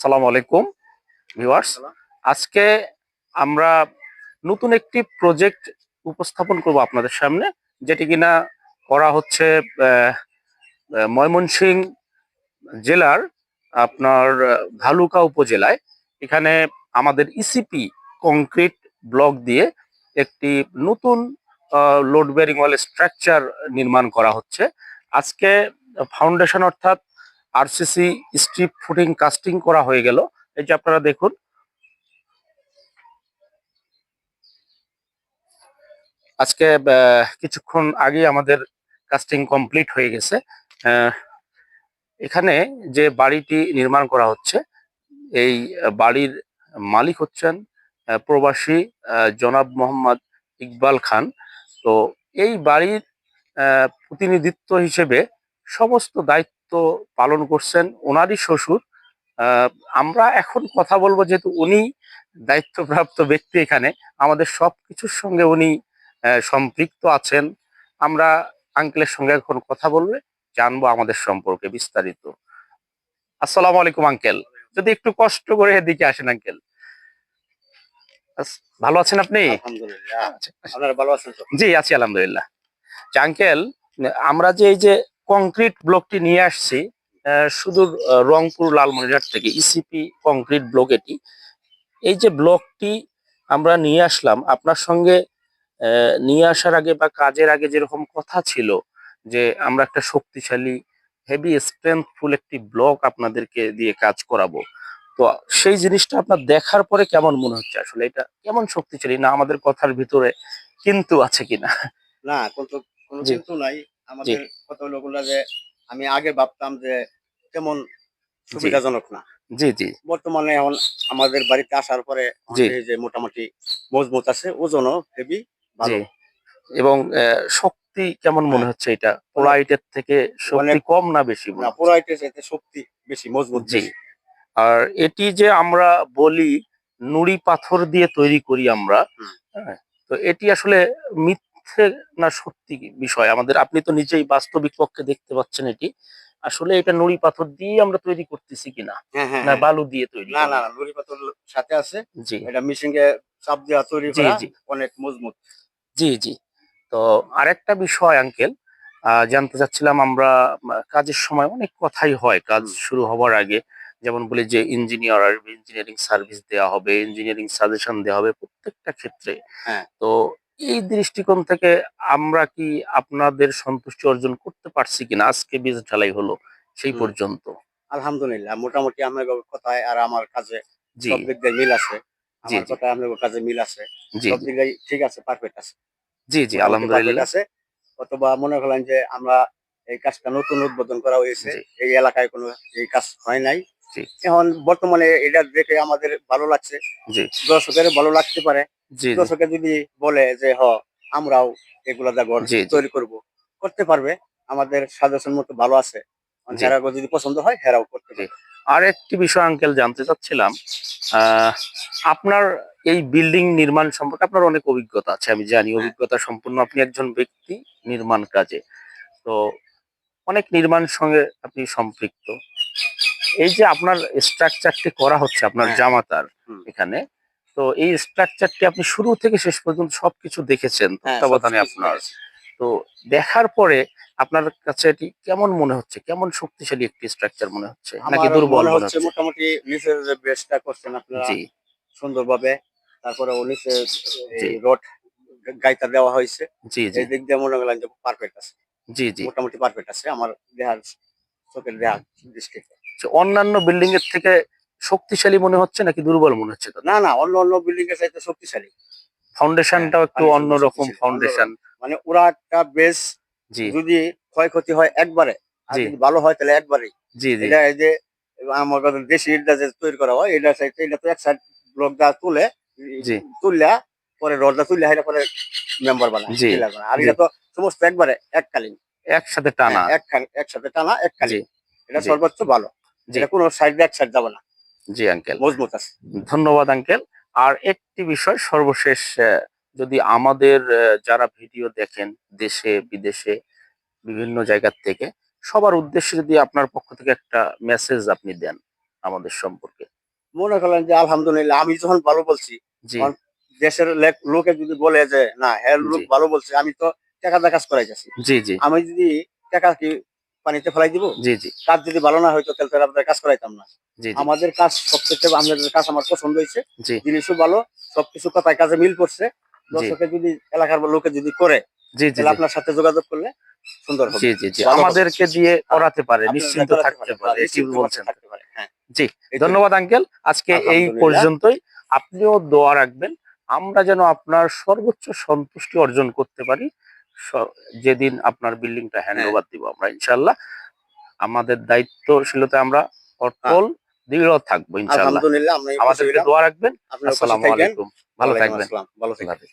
সালাম আলাইকুম ভিউয়ার্স আজকে আমরা নতুন একটি প্রজেক্ট উপস্থাপন করব আপনাদের সামনে যেটি কিনা করা হচ্ছে ময়মনসিংহ জেলার আপনার ভালুকা উপজেলায়। এখানে আমাদের ইসিপি কংক্রিট ব্লক দিয়ে একটি নতুন লোড বেয়ারিং ওয়াল স্ট্রাকচার নির্মাণ করা হচ্ছে। আজকে ফাউন্ডেশন অর্থাৎ আরসিসি স্ট্রিপ ফুটিং কাস্টিং করা হয়ে গেল। এই যে আপনারা দেখুন। আজকে কিছুক্ষণ আগে আমাদের কাস্টিং কমপ্লিট হয়ে গেছে। এখানে যে বাড়িটি নির্মাণ করা হচ্ছে, এই বাড়ির মালিক হচ্ছেন প্রবাসী জনাব মোহাম্মদ ইকবাল খান। তো এই বাড়ির প্রতিনিধিত্ব হিসেবে সমস্ত দায়িত্ব পালন করছেন ওনারই শ্বশুর। আমরা এখন কথা বলব যেহেতু উনি দায়িত্বপ্রাপ্ত ব্যক্তি এখানে আমাদের সব কিছুর সঙ্গে উনি সম্পৃক্ত আছেন। আমরা আঙ্কেলের সঙ্গে এখন কথা বলবে জানব আমাদের সম্পর্কে বিস্তারিত। আসসালামু আলাইকুম আঙ্কেল। যদি একটু কষ্ট করে এদিকে আসেন আঙ্কেল। ভালো আছেন আপনি? আচ্ছা, জি আছি আলহামদুলিল্লাহ। আঙ্কেল আমরা যে এই যে কংক্রিট ব্লকটি নিয়ে আসছি সুদূর রংপুর লালমনিরহাট থেকে ইসিপি কংক্রিট ব্লক এটি। এই যে ব্লকটি আমরা নিয়ে আসলাম আপনার সঙ্গে নিয়ে আসার আগে বা কাজের আগে যেরকম কথা ছিল যে আমরা একটা শক্তিশালী হেভি স্ট্রেংথফুল একটি ব্লক আপনাদেরকে দিয়ে কাজ করাবো। তো সেই জিনিসটা আপনার দেখার পরে কেমন মনে হচ্ছে? আসলে এটা কেমন শক্তিশালী? না আমাদের কথার ভিতরে কিন্তু আছে কিনা? না কোনো কিন্তু নাই। আমাদের কত লোকগুলা যে আমি আগে ভাবতাম যে তেমন সুবিধাজনক না। জি জি। বর্তমানে এখন আমাদের বাড়িতে আসার পরে যে মোটামুটি মজবুত আছে ওজনও হেভি ভালো। এবং শক্তি কেমন মনে হ্যাঁ। হচ্ছে এটা? পোলাইটের থেকে শক্তি কম না বেশি না? পুরাইতে চাইতে শক্তি বেশি মজবুত জি। আর এটি যে আমরা বলি নুড়ি পাথর দিয়ে তৈরি করি আমরা হ্যাঁ, তো এটি আসলে মিথ্যে না সত্যি বিষয়? আমাদের আপনি তো নিজেই বাস্তবিক পক্ষে দেখতে পাচ্ছেন এটি। আসলে এটা নুড়ি পাথর দিয়ে আমরা তৈরি করতেছি কিনা? হ্যাঁ হ্যাঁ না হ্যাঁ। বালু দিয়ে তৈরি না না নুড়ি পাথর সাথে আছে। জি। এটা মেশিনে চাপ দেওয়া তৈরি জি, করা জি। অনেক মজবুত। জি জি। তো আরেকটা বিষয় আঙ্কেল জানতে চাচ্ছিলাম আমরা কাজের সময় অনেক কথাই হয়। কাজ শুরু হবার আগে যেমন বলি যে ইঞ্জিনিয়ার ইঞ্জিনিয়ারিং সার্ভিস দেওয়া হবে ইঞ্জিনিয়ারিং সাজেশন দেওয়া হবে প্রত্যেকটা ক্ষেত্রে। হ্যাঁ। তো এই দৃষ্টিকোণ থেকে আমরা কি আপনাদের সন্তুষ্টি অর্জন করতে পারছি কিনা? আজকে বীজ ঢালাই হলো সেই পর্যন্ত। আলহামদুলিল্লাহ মোটামুটি আমার কথায় আর আমার কাজে জি। সব দিক দিয়ে মিল আছে। আমার কাজে মিল আছে। জি সব দিক দিয়ে ঠিক আছে পারফেক্ট আছে। জি জি আলহামদুলিল্লাহ। আছে। অথবা মনে করলেন যে আমরা এই কাজটা নতুন উদ্বোধন করা হয়েছে এই এলাকায় কোনো এই কাজ হয় নাই। এখন বর্তমানে এটা দেখে আমাদের ভালো লাগছে। জি। দর্শকের ভালো লাগতে পারে। দর্শকে যদি বলে যে হ আমরাও এগুলা ঘর জি, জি। তৈরি করব করতে পারবে আমাদের সাজেশন মতো ভালো আছে জি। যদি পছন্দ হয় হেরাও করতে পারবে আর একটি বিষয় আঙ্কেল জানতে চাচ্ছিলাম আপনার এই বিল্ডিং নির্মাণ সম্পর্কে আপনার অনেক অভিজ্ঞতা আছে আমি জানি হ্যাঁ। অভিজ্ঞতা সম্পূর্ণ আপনি একজন ব্যক্তি নির্মাণ কাজে তো অনেক নির্মাণ সঙ্গে আপনি সম্পৃক্ত এই যে আপনার স্ট্রাকচারটি করা হচ্ছে আপনার হ্যাঁ। জামাতার। এখানে তো এই স্ট্রাকচারটি আপনি শুরু থেকে শেষ পর্যন্ত সবকিছু দেখেছেন হ্যাঁ, তত্ত্বাবধানে আপনার। তো দেখার পরে আপনার কাছে এটি কেমন মনে হচ্ছে? কেমন শক্তিশালী একটি স্ট্রাকচার মনে হচ্ছে? নাকি দুর্বল মনে হচ্ছে মোটামুটি নিচের যে বেসটা করছেন আপনারা জি। সুন্দরভাবে তারপরে ও নিচে এই রড গাইতা দেওয়া হয়েছে। জি জি। এই দিক দিয়ে মনে করলেন যে পারফেক্ট আছে। জি জি। মোটামুটি পারফেক্ট আছে আমার দেহার চোখের দেহার দৃষ্টিতে। অন্যান্য বিল্ডিং এর থেকে শক্তিশালী মনে হচ্ছে নাকি দুর্বল মনে হচ্ছে না না অন্য অন্য বিল্ডিং এর চাইতে শক্তিশালী। ফাউন্ডেশনটাও একটু অন্যরকম ফাউন্ডেশন মানে ওরা একটা বেশ জি। যদি ক্ষয়ক্ষতি হয় একবারে আর যদি ভালো হয় তাহলে একবারেই। জি জি। এটা এই যে আমার কথা দেশি ইটটা যে তৈরি করা হয় এটা চাইতে এটা তো এক সাইড ব্লক দা তুলে জি। তুললা পরে রডটা তুললে এটা পরে মেম্বার বানায় জি। আর এটা তো সমস্ত একবারে এককালীন। একসাথে টানা। হ্যাঁ, এক- একসাথে টানা এককালীন। এটা সর্বোচ্চ ভালো। এটা কোনো সাইড এক সাইড যাবে না। জি আঙ্কেল মজবুত আছে। ধন্যবাদ আঙ্কেল আর একটি বিষয় সর্বশেষ যদি আমাদের যারা ভিডিও দেখেন দেশে বিদেশে বিভিন্ন জায়গার থেকে সবার উদ্দেশ্যে যদি আপনার পক্ষ থেকে একটা মেসেজ আপনি দেন আমাদের সম্পর্কে। মনে করলেন যে আলহামদুলিল্লাহ আমি যখন ভালো বলছি দেশের লোকে যদি বলে যে না হ্যাঁ লোক ভালো বলছে আমি তো টাকা কাজ করাই যাচ্ছি জি জি। আমি যদি টাকা কি পানিতে ফেলাই দিব? জি জি। কাজ যদি ভালো না হয়তো তাহলে আপনাদের কাজ করাইতাম না। আমাদের কাজ সবথেকে আমাদের কাজ আমার পছন্দ হয়েছে। জিনিসও ভালো সবকিছু কথায় কাজে মিল করছে দর্শকে যদি এলাকার লোকে যদি করে আপনার সাথে যোগাযোগ করলে সুন্দর জি জি জি। আমাদেরকে দিয়ে করাতে পারে নিশ্চিন্ত থাকতে পারে বলছেন। হ্যাঁ। জি, ধন্যবাদ আঙ্কেল। আজকে এই পর্যন্তই। আপনিও দোয়া রাখবেন। আমরা যেন আপনার সর্বোচ্চ সন্তুষ্টি অর্জন করতে পারি। যেদিন আপনার বিল্ডিংটা হ্যান্ড হ্যাঁ। ওভার দিব আমরা ইনশাল্লাহ আমাদের দায়িত্বশীলতা আমরা অটল দৃঢ় থাকব ইনশাল্লাহ আমাদেরকে দোয়া রাখবেন। আসসালামু আলাইকুম। ভালো থাকবেন। ভালো থাকবেন।